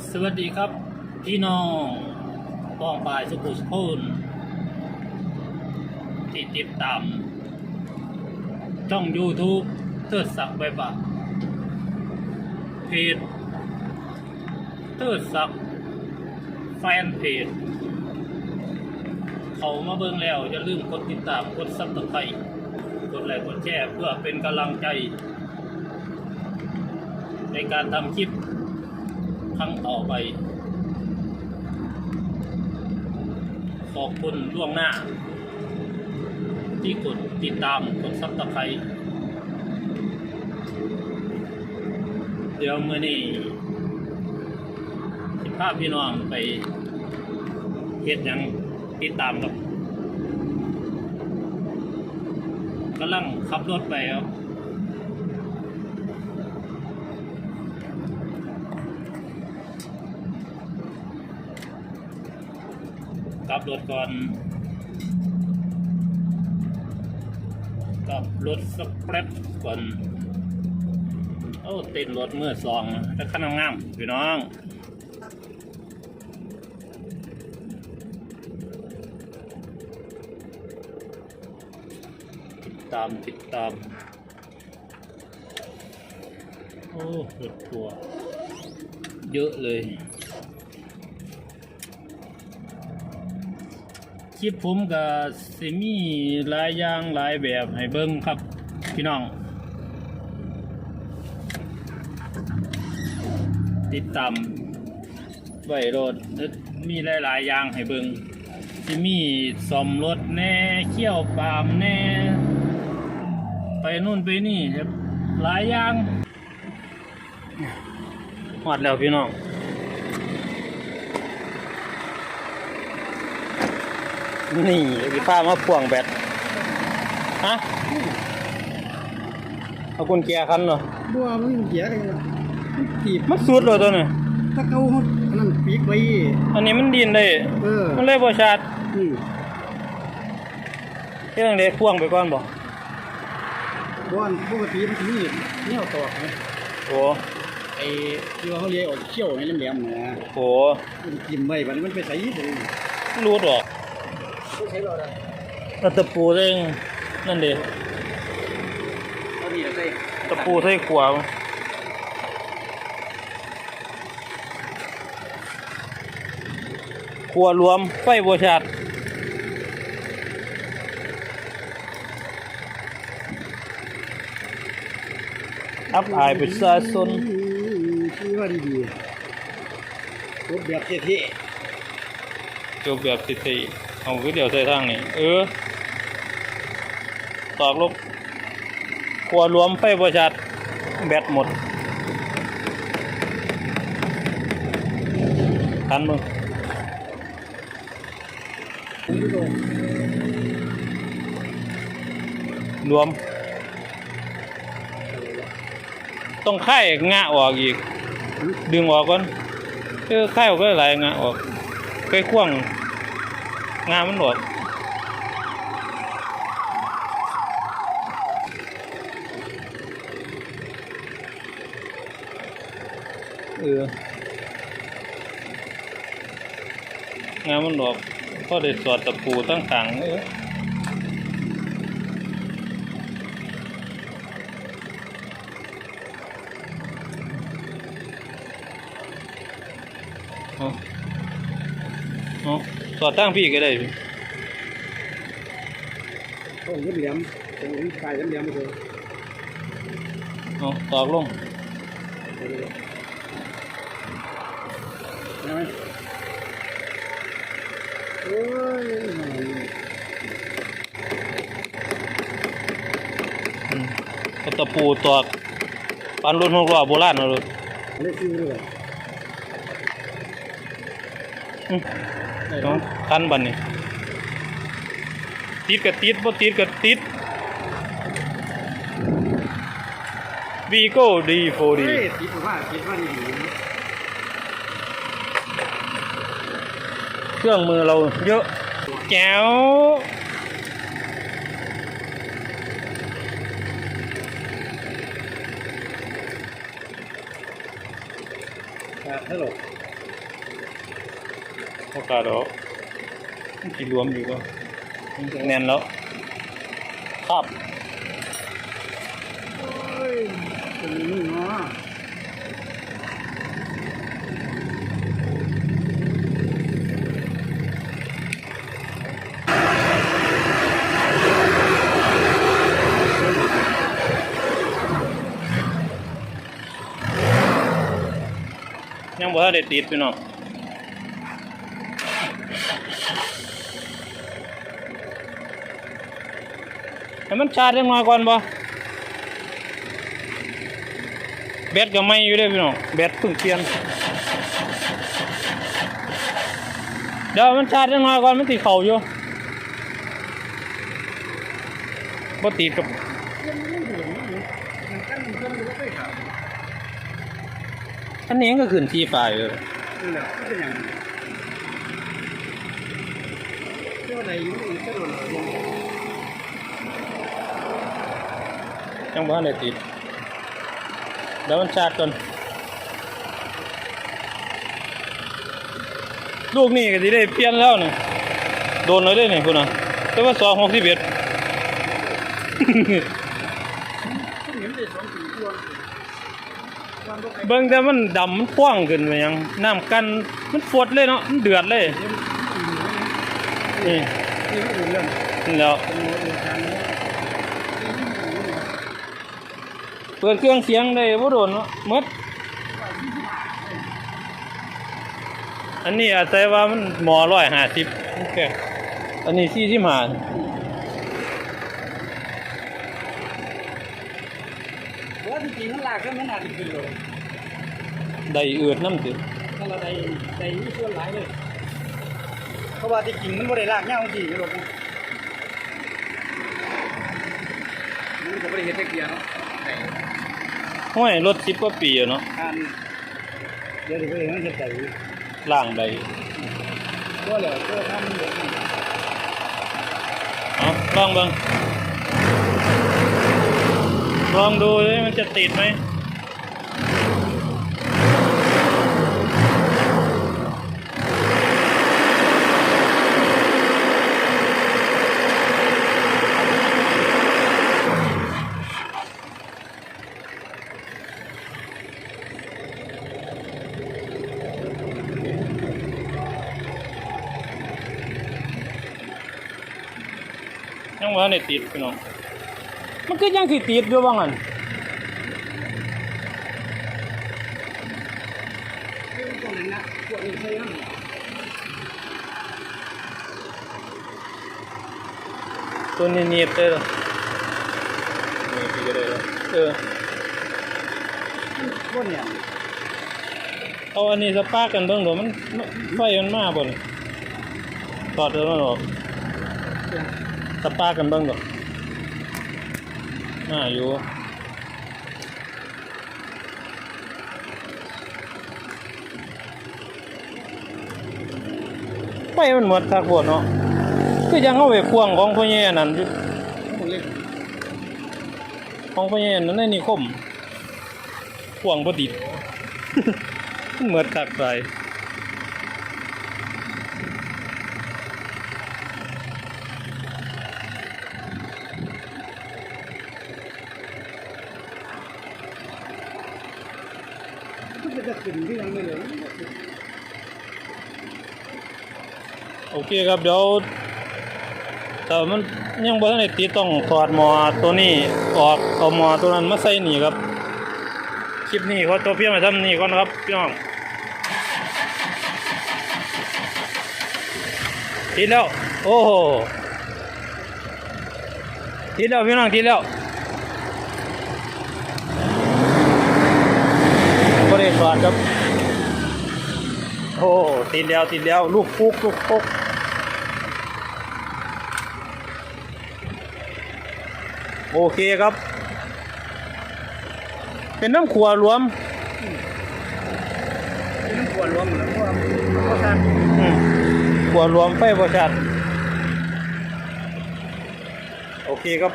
สวัสดีครับ พี่น้องป้องปลายสุขุสพูนที่ติดตามช่อง YouTube เทิดศักดิ์ใบบะเพจเทิดศักดิ์แฟนเพจเขามาเบิ่งแล้วอย่าลืมกดติดตามกดซับสไครต์กดไลค์กดแชร์เพื่อเป็นกำลังใจ ในการทำคลิป รั้งต่อไปขอบคุณล่วงหน้า ที่กดติดตามกดซับสไครต์เดี๋ยวมื่อนี้สิภาพพี่น้องไปเฮ็ดยังติดตามครับกำลังขับรถไปครับ กลับรถก่อนกลับรถสักแป๊บก่อนโอ้ติดรถเมื่อสองแต่ขั้นงามๆพี่น้องติดตามติดตาม โอ้รถทัว เยอะเลย ลิปผมก็สิมีหลายอย่างหลายแบบให้เบิ่งครับ พี่น้อง ติดตามไว้รถมีหลายๆอย่างให้เบิ่งสิมีซ่อมรถแน่เขี่ยวปามแน่ ไปนู่นไปนี่ครับหลายอย่างหอดแล้วพี่น้อง นี่พี่ป้ามาพ่วงแบตฮะเอากุญแจคันเหรอบัวมันเสียกันเลยมันกีบมันสุดเลยตัวนี้ถ้าเขาอันนั้นปีกไว้อันนี้มันดินได้เออมันเลยบ่ชาดอืมเรื่องเด็พ่วงไปก่อนบ่บัวปกติมันจะมีเนี่ยตอกนะโอ้ไอ้ที่ว่าเขาเรียกออกเขี้ยวในแหลมๆนะโหมันกินไว้บัดนี้มันไปใส่ยี่ห้อรูดออกเขา ใช้เราได้แล้วตะปูเร่งนั่นเด็เอานี่ใส่ตะปูใส่ขวาขวารวมไฟบ่ชาดอับอายประชาชนชื่อว่าดีๆรถแบบเท่จบแบบสิที เอาวิเดียวใส่ทางนี้เออตอกลบครัวรวมไฟบริษัทแบตหมดทันมึงรวม ต้องค่ายงะออกอีก ดึงออกก่อนเออค่ออกก็หลายงะออกไปข่วง งามันออกเอองามันหลอกก็ได้สอดตะปูตั้งต่างเออเอาเอา สอดตั้งพี่ก็ได้พี่ต้องยึดแหลมตรงนี้กายแหลมๆไปเลยเอาตอกลงใช่ไหมโอ้ยอืมเอาตะปูตอกปันรุ่นหกล้อโบราณเอาเลยเล็กซิ่งด้วย อืมเอาคันบันนี่ติดกับติดบ่ติดกับติดวีโก้ดีโฟดีติดว่าติดว่าดีเครื่องมือเราเยอะแจ๋วฮัลโหล โอกาสออกที่รวมอยู่ก็แน่นแล้ว ครับเฮ้ยตรงนี้เนาะยังบ่ทันได้ติดพี่น้อง ให้มันชาร์จจังน้อยก่อนบ่แบตก็ไม่อยู่เด้อพี่น้องแบตเพิ่งเปลี่ยนเดี๋ยวมันชาร์จจังน้อยก่อนมันสิดเข้าอยู่บ่ติดกับอันนี้ก็ขึ้นที่ไฟเลยนี่แหละก็เป็นอย่างนี้เจ้าใดอ ยังบ่ทันได้ติดเดี๋ยวมันชาร์จก่อนลูกนี่ก็สิได้เปลี่ยนแล้วนี่โดนเลยเด้นี่พุ่นะแต่ว่า261ก็เห็นได้สองสี่ตัววันก็ใครเบิ่งแต่มันดำมันพ่วางขึ้นไปยังน้ำกันมันฟดเลยเนาะมันเดือดเลยเห็นนี่อื่นนี่อื่นเรื่องนี่แล้ว เป็นอื่นทางนี้เปิดเครื่องเสียงได้บ่โดนเนาะหมดอันนี้อาจจะว่ามันหมอ150โอเคอันนี้45ว่าจริงๆมันหลากก็มันอาจจะขึ้นเลยได้เอือดน้ำติถ้าเราได้ได้มีส่วนหลายเลยเพราะว่าที่จริงมันบ่ได้ลากเงาจริงรถนะมันก็บ่ได้เฮ็ดแต่เกียร์เนาะได้ ห้วยรถ10กว่าปีอะเนาะการเดี๋ยวเดี๋ยวไปเห็นมันเฮ็ดได้อยู่ล่างได้ก็แล้วก็ทำเดี๋ยวนี้เอาลองเบิ่งลองดูสิมันจะติดไหม ยังว่าในติดพี่น้องมันก็ยังสิติดอยู่บ้างอันตรงนั้นนะพวกนี้ใช่ไหมตัวนี้เนียบได้หรอนี่พี่ก็ได้แล้วเออพวกเนี่ยเอาอันนี้สปาร์กกันเบิ่งดูมันมันไฟมันมาบ่นี่ตอดแล้วมันออก สปากันบิ่งดูอ่าอยู่ไฟมันหมดทักบวดเนาะคือยังเอาไปพ่วงของพ่อแย่นั่นของพ่อแย่นั่นในนิคมพ่วงบ่ติดมันหมดคักไปมันขึ้นที่ยังไม่ โอเคครับเดี๋ยวแต่มันยังบ่ทันได้ติดต้องถอดหมอตัวนี้ออกเอาหมอตัวนั้นมาใส่นี่ครับ คลิปนี้ขอตัวเพียงไว้ทำนี้ก่อนนะครับพี่น้องติดแล้ว โอ้โหติดแล้วพี่น้องติดแล้วบ่ได้ถอดครับ โอ้ติดแล้วติดแล้วลูกฟุกลูกฟุกโอเคครับ เป็นน้ำขัวรวม เป็นน้ำขวดรวมหมดแล้วเพราะว่าเพราะการอืมขัวรวมไฟประชัดโอเคครับ